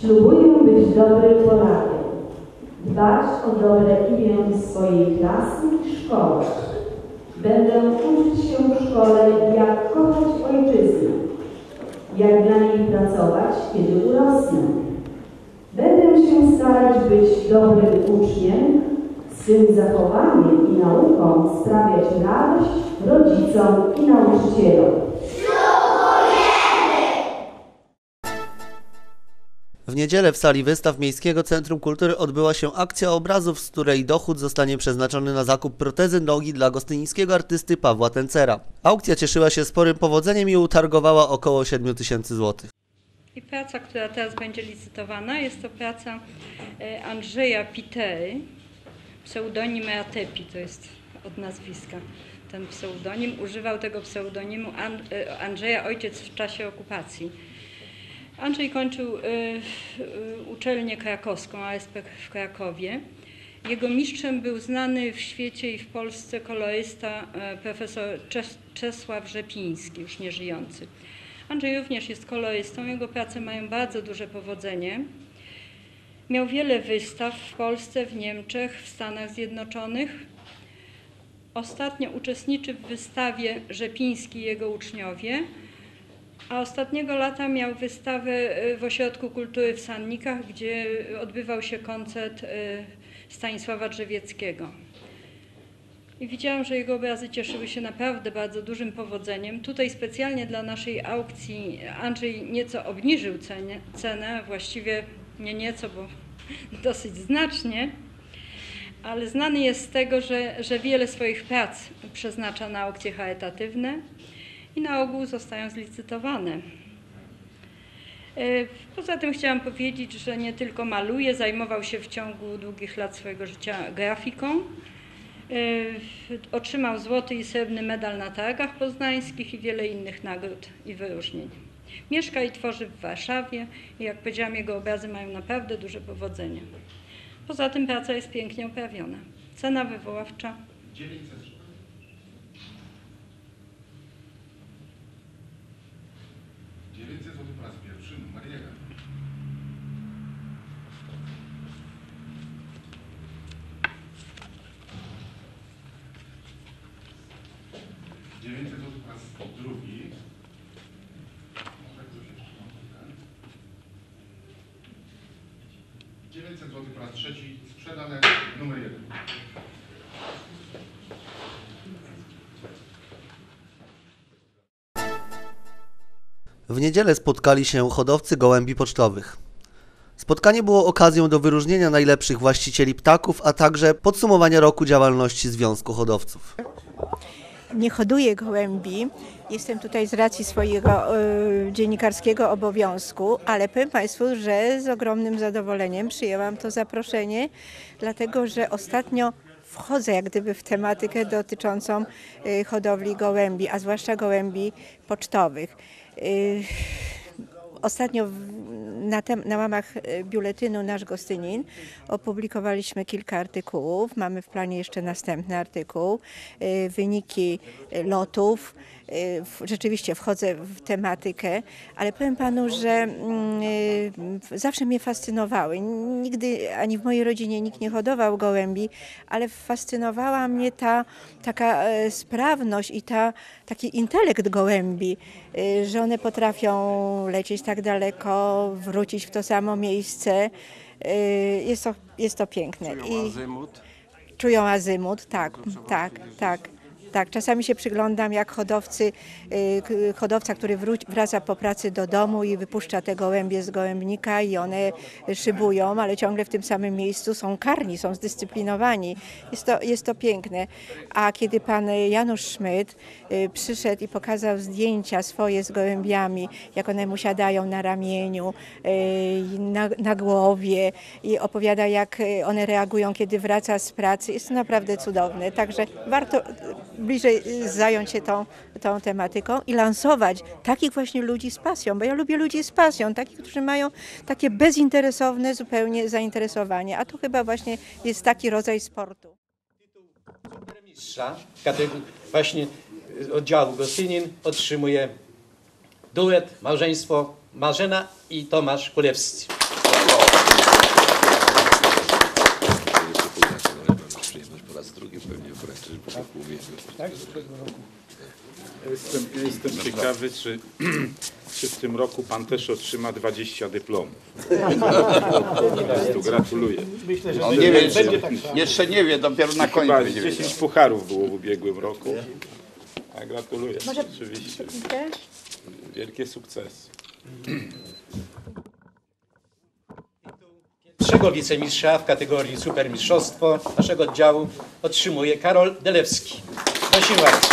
Ślubuję być dobrym Polakiem, dbać o dobre imię swojej klasy i szkoły. Będę uczyć się w szkole, jak kochać ojczyznę, jak dla niej pracować, kiedy urosnę. Będę się starać być dobrym uczniem, swym zachowaniem i nauką sprawiać radość rodzicom i nauczycielom. W niedzielę w sali wystaw Miejskiego Centrum Kultury odbyła się akcja obrazów, z której dochód zostanie przeznaczony na zakup protezy nogi dla gostyńskiego artysty Pawła Tencera. Aukcja cieszyła się sporym powodzeniem i utargowała około 7 tysięcy złotych. I praca, która teraz będzie licytowana, jest to praca e, Andrzeja Pitey, pseudonim Ratepi, to jest od nazwiska ten pseudonim. Używał tego pseudonimu e, Andrzeja ojciec w czasie okupacji. Andrzej kończył e, e, uczelnię krakowską, ASP w Krakowie. Jego mistrzem był znany w świecie i w Polsce kolorysta e, profesor Czes- Czesław Rzepiński, już nieżyjący. Andrzej również jest kolorystą, jego prace mają bardzo duże powodzenie. Miał wiele wystaw w Polsce, w Niemczech, w Stanach Zjednoczonych. Ostatnio uczestniczy w wystawie Rzepiński i jego uczniowie, a ostatniego lata miał wystawę e, w Ośrodku Kultury w Sannikach, gdzie odbywał się koncert e, Stanisława Drzewieckiego. I widziałam, że jego obrazy cieszyły się naprawdę bardzo dużym powodzeniem. Tutaj specjalnie dla naszej aukcji Andrzej nieco obniżył cenę, cenę właściwie nie nieco, bo dosyć znacznie, ale znany jest z tego, że, że wiele swoich prac przeznacza na aukcje charytatywne i na ogół zostają zlicytowane. E, Poza tym chciałam powiedzieć, że nie tylko maluje, zajmował się w ciągu długich lat swojego życia grafiką. E, Otrzymał złoty i srebrny medal na targach poznańskich i wiele innych nagród i wyróżnień. Mieszka i tworzy w Warszawie i jak powiedziałam, jego obrazy mają naprawdę duże powodzenie. Poza tym praca jest pięknie uprawiona. Cena wywoławcza 900 zł. 900 zł po raz pierwszy, numer jeden. Dziewięćset zł po raz drugi. Może ktoś jeszcze ma pytanie? 900 trzeci, sprzedane numer jeden. W niedzielę spotkali się hodowcy gołębi pocztowych. Spotkanie było okazją do wyróżnienia najlepszych właścicieli ptaków, a także podsumowania roku działalności Związku Hodowców. Nie hoduję gołębi. Jestem tutaj z racji swojego e, dziennikarskiego obowiązku, ale powiem Państwu, że z ogromnym zadowoleniem przyjęłam to zaproszenie, dlatego że ostatnio wchodzę jak gdyby w tematykę dotyczącą e, hodowli gołębi, a zwłaszcza gołębi pocztowych. E, Ostatnio na, tem, na łamach e, biuletynu Nasz Gostynin opublikowaliśmy kilka artykułów. Mamy w planie jeszcze następny artykuł. E, Wyniki e, lotów. Rzeczywiście wchodzę w tematykę, ale powiem panu, że mm, e, zawsze mnie fascynowały. Nigdy ani w mojej rodzinie nikt nie hodował gołębi, ale fascynowała mnie ta taka e, sprawność i ta, taki intelekt gołębi, e, że one potrafią lecieć tak daleko, wrócić w to samo miejsce. E, Jest to, jest to piękne. I azymut. czują azymut, tak, tak, tak. Tak, czasami się przyglądam, jak hodowcy, y, hodowca, który wróci, wraca po pracy do domu i wypuszcza te gołębie z gołębnika i one szybują, ale ciągle w tym samym miejscu są karni, są zdyscyplinowani. Jest to, jest to piękne. A kiedy pan Janusz Szmyt y, przyszedł i pokazał zdjęcia swoje z gołębiami, jak one mu siadają na ramieniu, y, na, na głowie i opowiada, jak one reagują, kiedy wraca z pracy, jest to naprawdę cudowne. Także warto bliżej y, zająć się tą, tą tematyką i lansować takich właśnie ludzi z pasją, bo ja lubię ludzi z pasją, takich, którzy mają takie bezinteresowne zupełnie zainteresowanie, a to chyba właśnie jest taki rodzaj sportu. mistrza właśnie y, oddziału Gostynin otrzymuje duet, małżeństwo Marzena i Tomasz Kulewscy. Mam przyjemność po raz drugi pewnie po raz trzeci po roku ubiegłym. Ja Jestem, jestem ciekawy, czy, czy w tym roku pan też otrzyma 20 dyplomów. Po prostu gratuluję. On nie wie, czy, jeszcze nie wie, dopiero na końcu Chyba będzie 10 wiedział. pucharów było w ubiegłym roku. A gratuluję. Oczywiście. Wielkie sukcesy. Pierwszego wicemistrza w kategorii supermistrzostwo naszego oddziału otrzymuje Karol Delewski. Prosimy bardzo.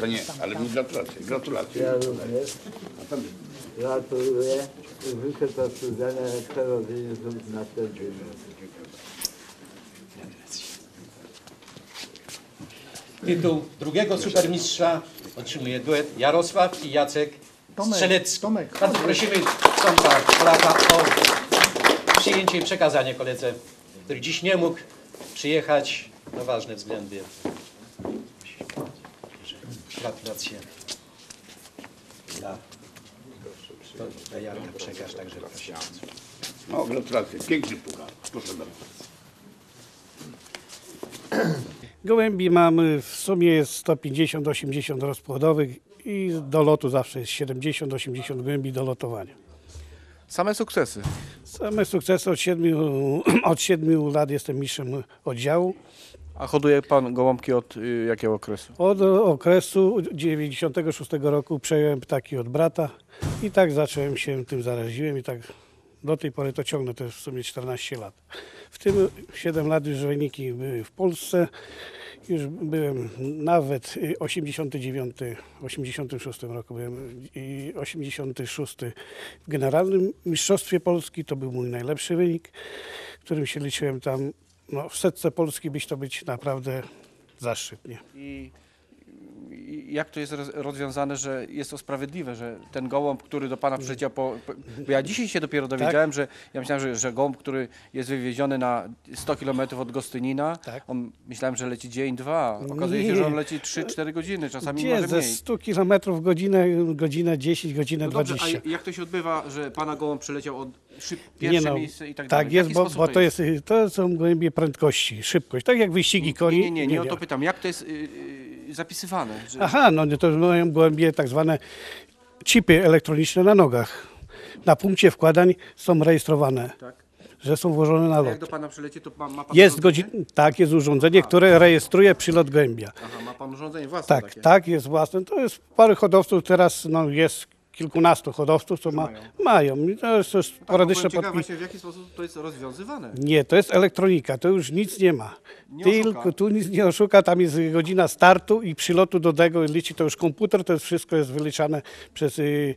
To nie, ale mi gratulacje, gratulacje. Ja również gratuluję i życzę zasłużenia Karolinie na ten dzień. Tytuł drugiego supermistrza otrzymuje duet Jarosław i Jacek Strzelecki. Bardzo prosimy Tomka Polaka o przyjęcie i przekazanie koledze, który dziś nie mógł przyjechać na ważne względy. Gratulacje. Dla, to dla Jarka przekaż także proszę. No, gratulacje. Piękny puchar. Proszę bardzo. Gołębi mamy w sumie jest 150-80 rozpłodowych i do lotu zawsze jest 70-80 gołębi do lotowania. Same sukcesy. Same sukcesy od 7, od 7 lat jestem mistrzem oddziału. A hoduje pan gołąbki od y, jakiego okresu? Od okresu 96 roku przejąłem ptaki od brata i tak zacząłem się tym zaraziłem i tak do tej pory to ciągnę, to jest w sumie 14 lat. W tym 7 lat już wyniki były w Polsce, już byłem nawet y, 89, 86 roku byłem i 86 w Generalnym Mistrzostwie Polski, to był mój najlepszy wynik, którym się liczyłem tam, no w setce Polski byś to być naprawdę zaszczyt, nie? I, I jak to jest roz- rozwiązane, że jest to sprawiedliwe, że ten gołąb, który do pana przyleciał po, po... Bo ja dzisiaj się dopiero dowiedziałem, że ja myślałem, że, że gołąb, który jest wywieziony na 100 km od Gostynina, Tak. on myślałem, że leci dzień, dwa. Okazuje się, Nie. że on leci 3-4 godziny, czasami Gdzie może ze mniej. 100 km godzinę, godzinę 10, godzinę No dobrze, 20. a jak to się odbywa, że pana gołąb przyleciał od szyb, Nie pierwsze no, miejsce i tak dalej? tak jest, bo, bo to jest, to są gołębie prędkości, szybkość, tak jak wyścigi koni. Nie, nie, nie, nie o to pytam. Jak to jest y, y, zapisywane? Że... Aha, no to mają gołębie tak zwane chipy elektroniczne na nogach. Na punkcie wkładań są rejestrowane, Tak. że są włożone na A jak lot. do pana przyleci, to ma, ma pan Jest urządzenie? godzin, tak, jest urządzenie, które rejestruje przylot gołębia. Aha, ma pan urządzenie własne Tak, takie? tak, jest własne. To jest parę hodowców, teraz no, jest kilkunastu hodowców, co ma, mają. I to jest sporadyczne byłem ciekaw podpisy. właśnie w jaki sposób to jest rozwiązywane. Nie, to jest elektronika, to już nic nie ma. Nie Tylko oszuka. tu nic nie oszuka, tam jest godzina startu i przylotu do tego liczy to już komputer, to jest wszystko jest wyliczane przez y,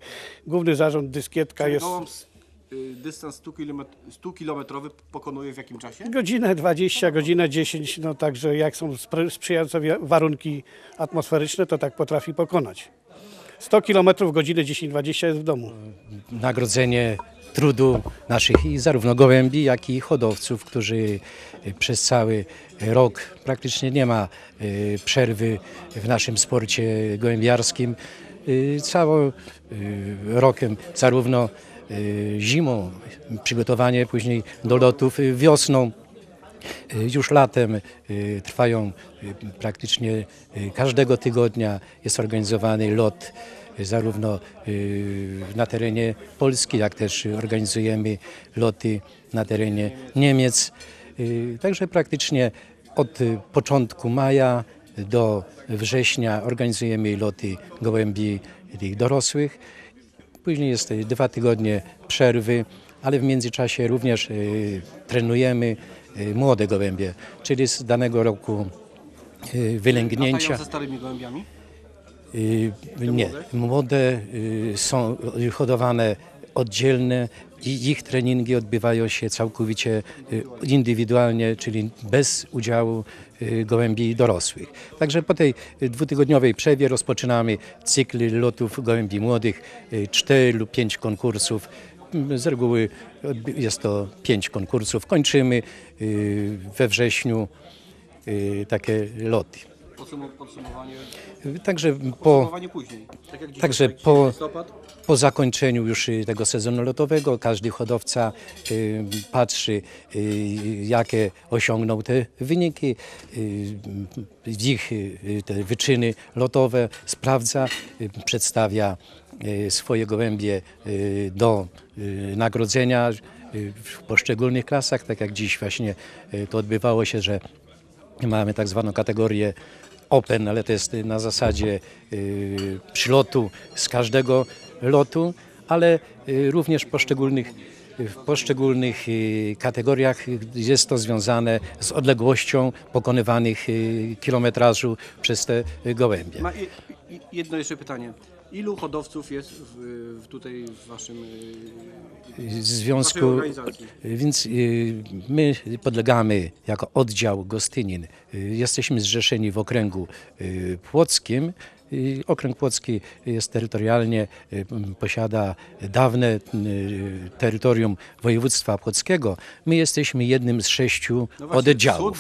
główny zarząd, dyskietka jest. gołąb s- y, dystans 100, km, 100 kilometrowy pokonuje w jakim czasie? Godzinę 20, godzinę 10, no także jak są spry- sprzyjające wi- warunki atmosferyczne, to tak potrafi pokonać. 100 km godzinę 10-20 jest w domu. nagrodzenie trudu naszych i zarówno gołębi, jak i hodowców, którzy przez cały rok praktycznie nie ma y, przerwy w naszym sporcie gołębiarskim. Y, Całym y, rokiem, zarówno y, zimą, przygotowanie później do lotów, wiosną, Już latem y, trwają y, praktycznie y, każdego tygodnia jest organizowany lot y, zarówno y, na terenie Polski, jak też y, organizujemy loty na terenie Niemiec. Y, Także praktycznie od y, początku maja do września organizujemy loty gołębi tych dorosłych. Później jest y, dwa tygodnie przerwy, ale w międzyczasie również y, trenujemy y, młode gołębie, czyli z danego roku y, wylęgnięcia. Latają ze starymi gołębiami? Y, Nie, młode y, są y, hodowane oddzielne i ich treningi odbywają się całkowicie y, indywidualnie, czyli bez udziału y, gołębi dorosłych. Także po tej y, dwutygodniowej przerwie rozpoczynamy cykl lotów gołębi młodych, y, cztery lub pięć konkursów. Z reguły jest to pięć konkursów. Kończymy y, we wrześniu y, takie loty. Podsum- Podsumowanie, Także po, później. Tak dzisiaj, także tak, po, po zakończeniu już y, tego sezonu lotowego każdy hodowca y, patrzy, y, jakie osiągnął te wyniki, y, ich te wyczyny lotowe, sprawdza, przedstawia swoje gołębie y, do y, nagrodzenia w poszczególnych klasach, tak jak dziś właśnie to odbywało się, że Mamy tak zwaną kategorię open, ale to jest na zasadzie przylotu z każdego lotu, ale również poszczególnych, w poszczególnych kategoriach jest to związane z odległością pokonywanych kilometrażu przez te gołębie. Ma, jedno jeszcze pytanie. Ilu hodowców jest w, w tutaj w waszym w związku, więc y, my podlegamy jako oddział Gostynin. Y, Jesteśmy zrzeszeni w okręgu y, płockim. Okręg Płocki jest terytorialnie, posiada dawne terytorium województwa płockiego. My jesteśmy jednym z sześciu No właśnie, oddziałów.